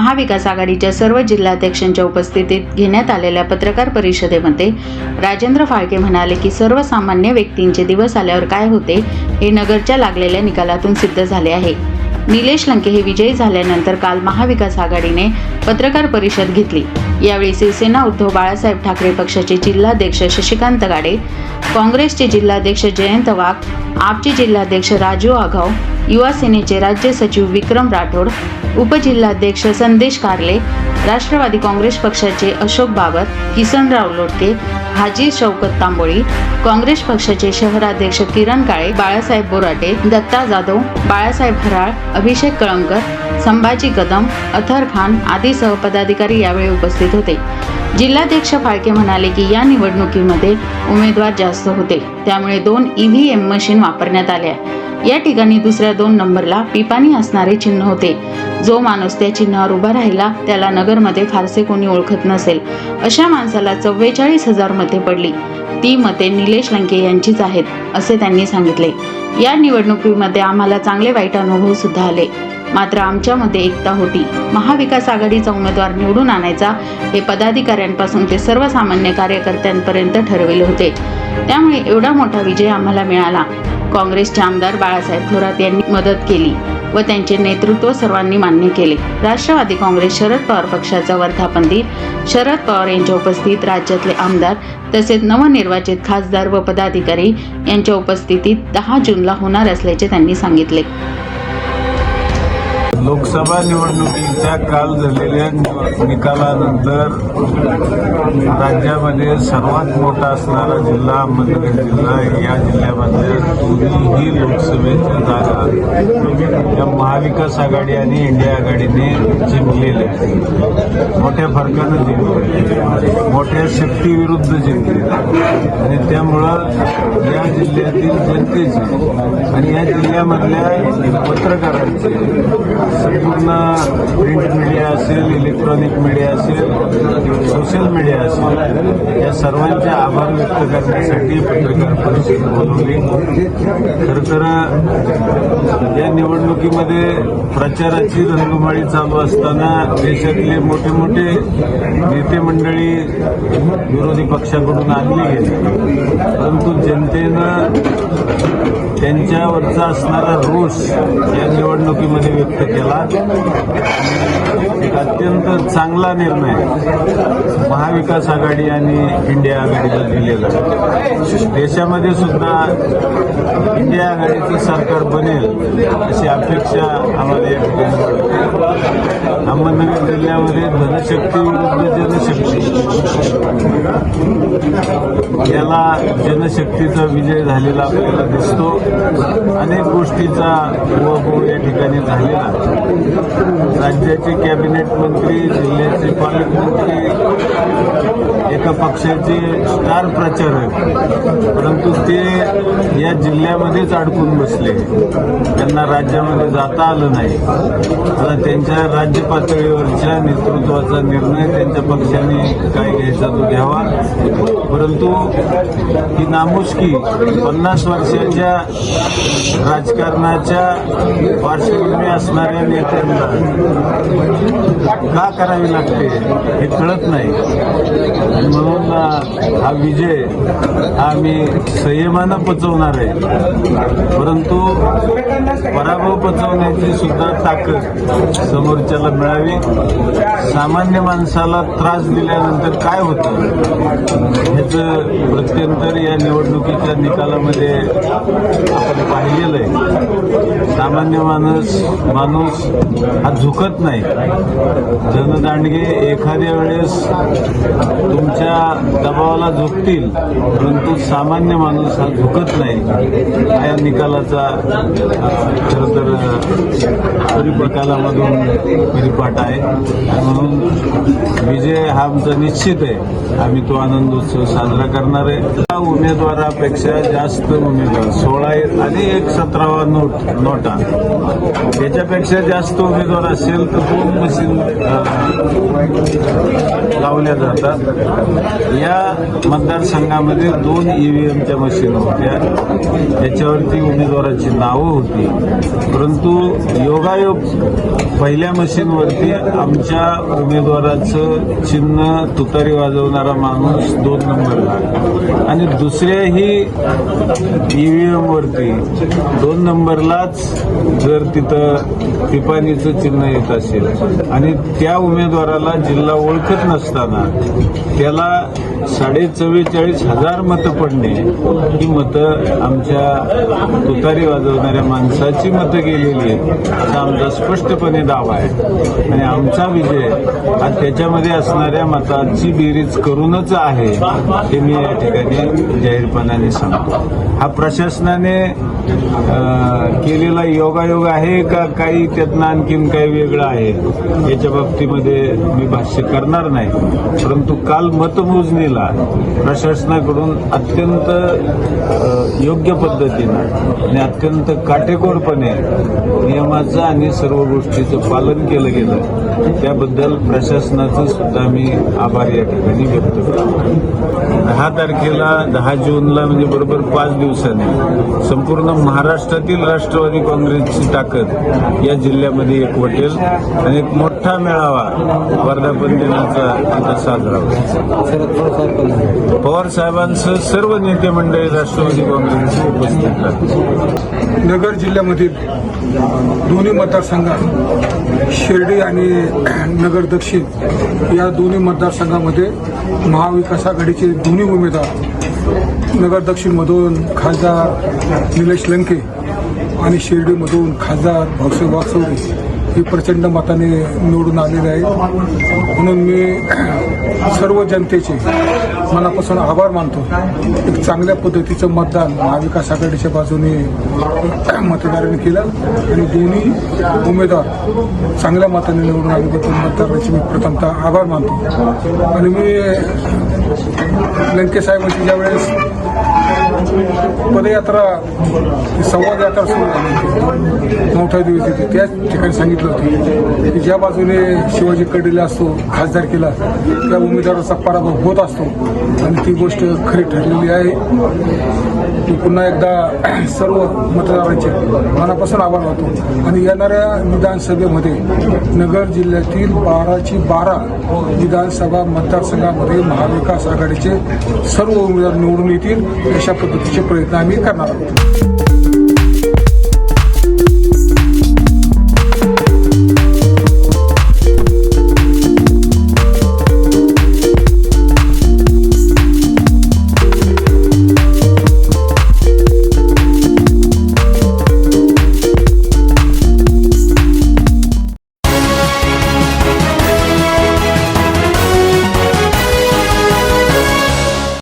महाविकास आघाडीच्या सर्व जिल्हाध्यक्षांच्या उपस्थितीत घेण्यात आलेल्या पत्रकार परिषदेमध्ये राजेंद्र फाळके म्हणाले की सर्वसामान्य व्यक्तींचे दिवस आल्यावर काय होते हे नगरच्या लागलेल्या निकालातून सिद्ध झाले आहे. निलेश लंके हे विजयी झाल्यानंतर काल महाविकास आघाडीने पत्रकार परिषद घेतली. यावेळी शिवसेना उद्धव बाळासाहेब ठाकरे पक्षाचे जिल्हाध्यक्ष शशिकांत गाडे काँग्रेसचे जिल्हाध्यक्ष जयंत वाघ आपचे जिल्हाध्यक्ष राजू आघाव युवा सेनेचे राज्य सचिव विक्रम राठोड उपजिल्हाध्यक्ष संदेश कारले राष्ट्रवादी काँग्रेस पक्षाचे अशोक बाबर किसनराव लोटके हाजी शौकत तांबोळी काँग्रेस पक्षाचे शहराध्यक्ष किरण काळे बाळासाहेब बोराटे दत्ता जाधव बाळासाहेब हराळ अभिषेक कळमकर संभाजी कदम अथर खान आदीसह पदाधिकारी यावेळी उपस्थित होते. जिल्हाध्यक्ष फाळके म्हणाले की या निवडणुकीमध्ये उमेदवार जास्त होते. त्यामुळे दोन ईव्हीएम मशीन वापरण्यात आल्या. या ठिकाणी दुसऱ्या दोन नंबरला पिपाणी असणारे चिन्ह होते. जो माणूस त्या चिन्हावर उभा राहिला त्याला नगरमध्ये फारसे कोणी ओळखत नसेल. अशा माणसाला चव्वेचाळीस हजार मते पडली. ती मते निलेश लंके यांचीच आहेत असे त्यांनी सांगितले. या निवडणुकीमध्ये आम्हाला चांगले वाईट अनुभव सुद्धा आले. मात्र आमच्यामध्ये एकता होती. महाविकास आघाडीचा उमेदवार निवडून आणायचा हे पदाधिकाऱ्यांपासून ते सर्वसामान्य कार्यकर्त्यांपर्यंत ठरविले होते. त्यामुळे एवढा मोठा विजय आम्हाला मिळाला. काँग्रेसचे आमदार बाळासाहेब थोरात यांनी मदत केली. व त्यांचे नेतृत्व सर्वांनी मान्य केले. राष्ट्रवादी काँग्रेस शरद पवार पक्षाचा वर्धापन दिन. शरद पवार यांच्या उपस्थित राज्यातले आमदार तसेच नवनिर्वाचित खासदार व पदाधिकारी यांच्या उपस्थितीत दहा जूनला होणार असल्याचे त्यांनी सांगितले. लोकसभा निवडणुकीच्या काल झालेल्या निकालानंतर राज्यामध्ये सर्वात मोठा असणारा जिल्हा अहमदनगर जिल्हा या जिल्ह्यामध्ये दोन्हीही लोकसभेच्या जागा या महाविकास आघाडी आणि इंडिया आघाडीने जिंकलेल्या आहेत. मोठ्या फरकानं जिंकले मोठ्या शक्तीविरुद्ध जिंकले आणि त्यामुळं या जिल्ह्यातील जनतेचे आणि या जिल्ह्यामधल्या पत्रकारांचे संपूर्ण प्रिंट मीडिया असेल इलेक्ट्रॉनिक मीडिया असेल सोशल मीडिया असेल या सर्वांचे आभार व्यक्त करण्यासाठी पत्रकार परिषद बोलवली. खरं तर या निवडणुकीमध्ये प्रचाराची रंगमाळी चालू असताना देशातले मोठे मोठे नेते मंडळी विरोधी पक्षाकडून आणली गेली परंतु जनतेनं त्यांच्यावरचा असणारा रोष या निवडणुकीमध्ये व्यक्त केला. एक अत्यंत चांगला निर्णय महाविकास आघाडी आणि इंडिया आघाडीला दिलेला. देशामध्ये सुद्धा इंडिया आघाडीचं सरकार बनेल अशी अपेक्षा आम्हाला या ठिकाणी अहमदनगर जिल्ह्यामध्ये धनशक्ती विरुद्ध जनशक्ती. याला जनशक्तीचा विजय झालेला आपल्याला दिसतो. अनेक गोष्टीचा उहापोह या ठिकाणी झालेला राज्याचे कॅबिनेट मंत्री जिल्ह्याचे पालकमंत्री एका पक्षाचे स्टार प्रचारक परंतु ते या जिल्ह्यामध्येच अडकून बसले. त्यांना राज्यामध्ये जाता आलं नाही. आता त्यांच्या राज्य पातळीवरच्या नेतृत्वाचा निर्णय त्यांच्या पक्षाने काय घ्यायचा तो घ्यावा. परंतु ही नामुष्की पन्नास वर्षाच्या राजकारणाच्या पार्श्वभूमी असणाऱ्या नेत्यांना का करावी लागते हे कळत नाही. म्हणून हा विजय हा मी संयमानं पचवणार आहे. परंतु पराभव पचवण्याची सुद्धा ताकद समोरच्याला मिळावी. सामान्य माणसाला त्रास दिल्यानंतर काय होतं? ह्याचं प्रत्यंतर या निवडणुकीच्या निकालामध्ये आपण पाहिलेलं आहे. सामान्य माणूस माणूस हा झुकत नाही. जनदांडगे एखाद्या वेळेस तुमच्या दबावाला झुकतील परंतु सामान्य माणूस हा झुकत नाही. या निकालाचा खरं तर निकालामधून परिपाठ आहे. म्हणून विजय हा आमचा निश्चित आहे. आम्ही तो आनंद उत्सव साजरा करणार आहे. उमेदवारापेक्षा जास्त उमेदवार. सोळा आणि एक सतरावा नोट नोटा. त्याच्यापेक्षा जास्त उमेदवार असेल तर दोन मशीन लावल्या जातात. या मतदारसंघामध्ये दोन ईव्हीएमच्या मशीन होत्या. त्याच्यावरती उमेदवाराची नावं होती. परंतु योगायोग पहिल्या मशीनवरती आमच्या उमेदवाराचं चिन्ह तुतारी वाजवणारा माणूस दोन नंबरला आणि दुसऱ्याही ईव्हीएम वरती. दोन नंबरलाच जर तिथं पिपाणीचं चिन्ह येत असेल. आणि त्या उमेदवाराला जिल्हा ओळखत नसताना त्याला साडे चव्वेचाळीस हजार मतं पडणे. ही मतं आमच्या तुतारी वाजवणाऱ्या माणसाची मतं गेलेली आहेत. असा आमचा स्पष्टपणे दावा आहे. आणि आमचा विजय हा त्याच्यामध्ये असणाऱ्या मताची बेरीज करूनच आहे हे मी या ठिकाणी जाहीरपणाने सांगतो. हा प्रशासनाने केलेला योगायोग आहे का काही त्यातनं आणखीन काही वेगळं आहे? याच्या बाबतीमध्ये मी भाष्य करणार नाही. परंतु काल मतमोजणीला प्रशासनाकडून अत्यंत योग्य पद्धतीनं आणि अत्यंत काटेकोरपणे नियमाचं आणि सर्व गोष्टीचं पालन केलं गेलं. त्याबद्दल प्रशासनाचं सुद्धा मी आभार या ठिकाणी व्यक्त करतो. दहा तारखेला दहा जूनला म्हणजे बरोबर पाच दिवसांनी. संपूर्ण महाराष्ट्रातील राष्ट्रवादी काँग्रेसची ताकद या जिल्ह्यामध्ये एकवटेल आणि एक मोठा मेळावा वर्धापन दिनाचा आता साजरा होईल. पवार साहेबांसह सर्व नेते मंडळी राष्ट्रवादी काँग्रेसचे उपस्थित राहतील. नगर जिल्ह्यामधील दोन्ही मतदारसंघात शिर्डी आणि नगर दक्षिण या दोन्ही मतदारसंघामध्ये महाविकास आघाडीचे दोन्ही उमेदवार नगर दक्षिणमधून खासदार निलेश लंके आणि शिर्डीमधून खासदार भाऊसाहेब वागचौरे हे प्रचंड मताने निवडून आलेले आहेत. म्हणून मी सर्व जनतेचे मनापासून आभार मानतो. एक चांगल्या पद्धतीचं मतदान महाविकास आघाडीच्या बाजूने मतदारांनी केलं आणि दोन्ही उमेदवार चांगल्या मताने निवडून आल्याबद्दल मतदारांचे मी प्रथमतः आभार मानतो. आणि मी लंके साहेबांची ज्यावेळेस पदयात्रा संवाद यात्रा सुरू झाली मोठ्या दिवस येते त्याच ठिकाणी सांगितलं होतं की ज्या बाजूने शिवाजी कडलेला असतो खासदार केला त्या उमेदवाराचा पराभव होत असतो. आणि ती गोष्ट खरी ठरलेली आहे. मी पुन्हा एकदा सर्व मतदारांचे मनापासून आभार मानतो. आणि येणाऱ्या विधानसभेमध्ये नगर जिल्ह्यातील बाराची बारा विधानसभा मतदारसंघामध्ये महाविकास आघाडीचे सर्व उमेदवार निवडून येतील अशा पद्धतीचे प्रयत्न आम्ही करणार आहोत